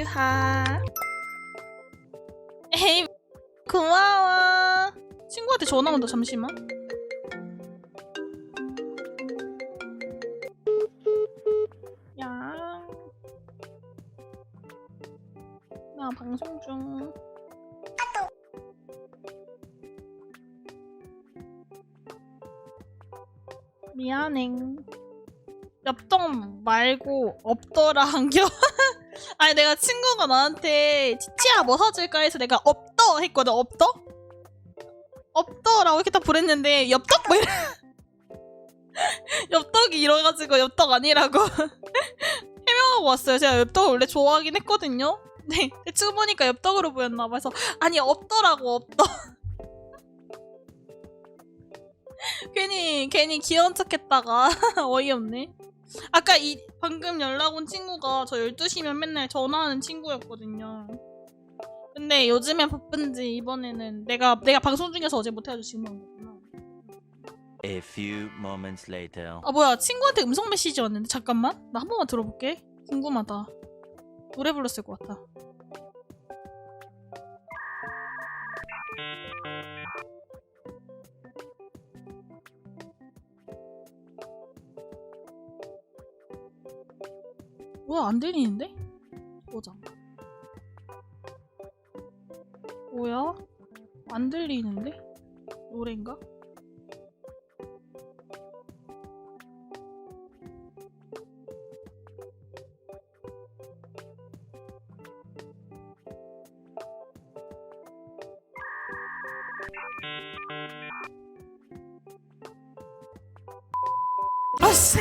유하. 에이 고마워. 친구한테 전화 온다 잠시만. 야. 나 방송 중. 미안해. 엽떡 말고 없더라 한겨. 아니 내가 친구가 나한테 치치야 뭐 사줄까 해서 내가 없더 했거든. 없더? 없더라고 이렇게 딱 보냈는데 엽떡 뭐 이래. 엽떡이 이래가지고 엽떡 아니라고 해명하고 왔어요. 제가 엽떡을 원래 좋아하긴 했거든요. 네 대충 보니까 엽떡으로 보였나 봐. 그래서 아니 없더라고 없더. 괜히 괜히 귀여운 척했다가 어이없네. 아까 이 방금 연락 온 친구가 저 12시면 맨날 전화하는 친구였거든요. 근데 요즘엔 바쁜지 이번에는 내가 내가 방송 중에서 어제 못 해가지고 지금 한 거구나. A few moments later. 아 뭐야 친구한테 음성 메시지 왔는데 잠깐만 나 한 번만 들어볼게. 궁금하다. 노래 불렀을 것 같아. 뭐야 안 들리는데? 보자. 뭐야? 안 들리는데? 노래인가? 아씨.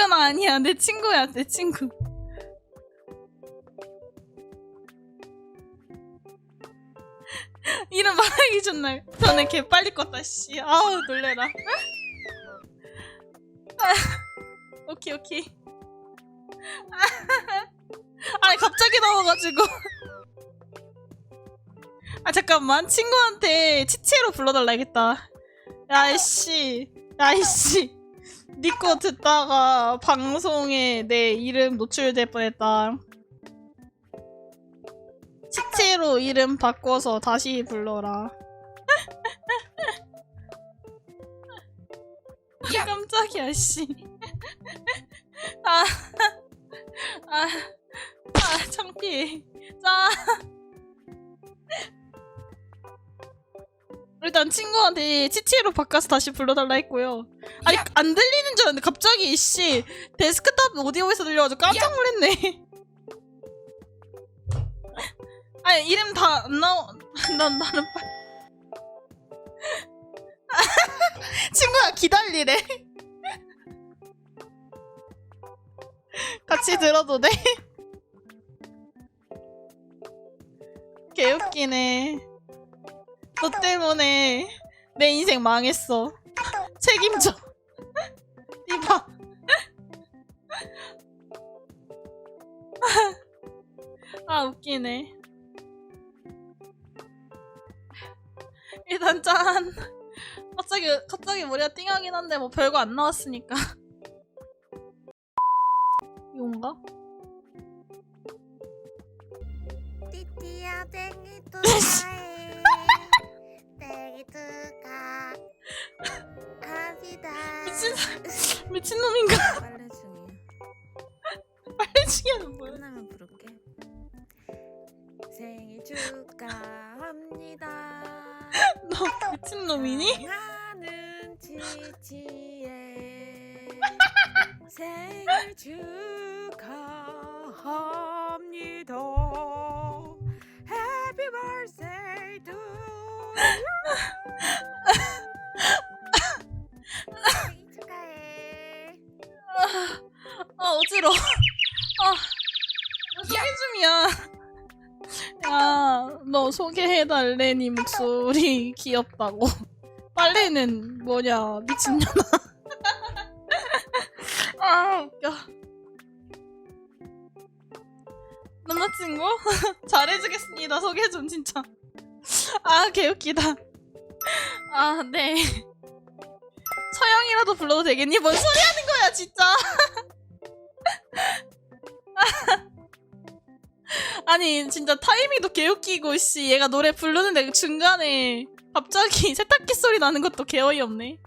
이건 아니야. 내 친구야, 내 친구. 이름 말하기 전날 전에 개 빨리 껐다 씨. 아우 놀래라. 아, 오케이 오케이. 아니 갑자기 나와가지고. 아 잠깐만 친구한테 치치로 불러달라 야겠다. 야이씨, 야이씨. 니 거 듣다가 방송에 내 이름 노출될 뻔했다. 치치로 이름 바꿔서 다시 불러라. 깜짝이야, 씨. 아, 아, 아, 창피해. 자. 일단 친구한테 치치로 바꿔서 다시 불러달라 했고요. 아니, 안 들리는 줄 알았는데 갑자기, 씨. 데스크탑 오디오에서 들려가지고 깜짝 놀랐네. 아니 이름 다 안 나오 난 나는 빨 친구야 기다리래 같이 들어도 돼? 개웃기네 너 때문에 내 인생 망했어 책임져 이봐 아 웃기네 일단 짠. 갑자기 갑자기 머리가 띵하긴 한데 뭐 별거 안 나왔으니까. 이건가? 띠띠야 축 미친 놈인가? 빨래 중이야 빨리 치기는 뭐야? 끝나면 부를게 생일 축하합니다 너 미친 놈이니? 사랑하는 지지의 생일 축 아 어지러. 아 소개 중이야. 야, 너 소개해달래, 니 목소리 귀엽다고. 빨래는 뭐냐, 미친년아. 아, 웃겨. 남자친구? 잘해주겠습니다. 소개 좀 진짜. 아 개웃기다. 아 네. 처형이라도 불러도 되겠니? 뭔 소리 하는 거야 진짜. 아니 진짜 타이밍도 개웃기고 씨 얘가 노래 부르는데 중간에 갑자기 세탁기 소리 나는 것도 개어이 없네.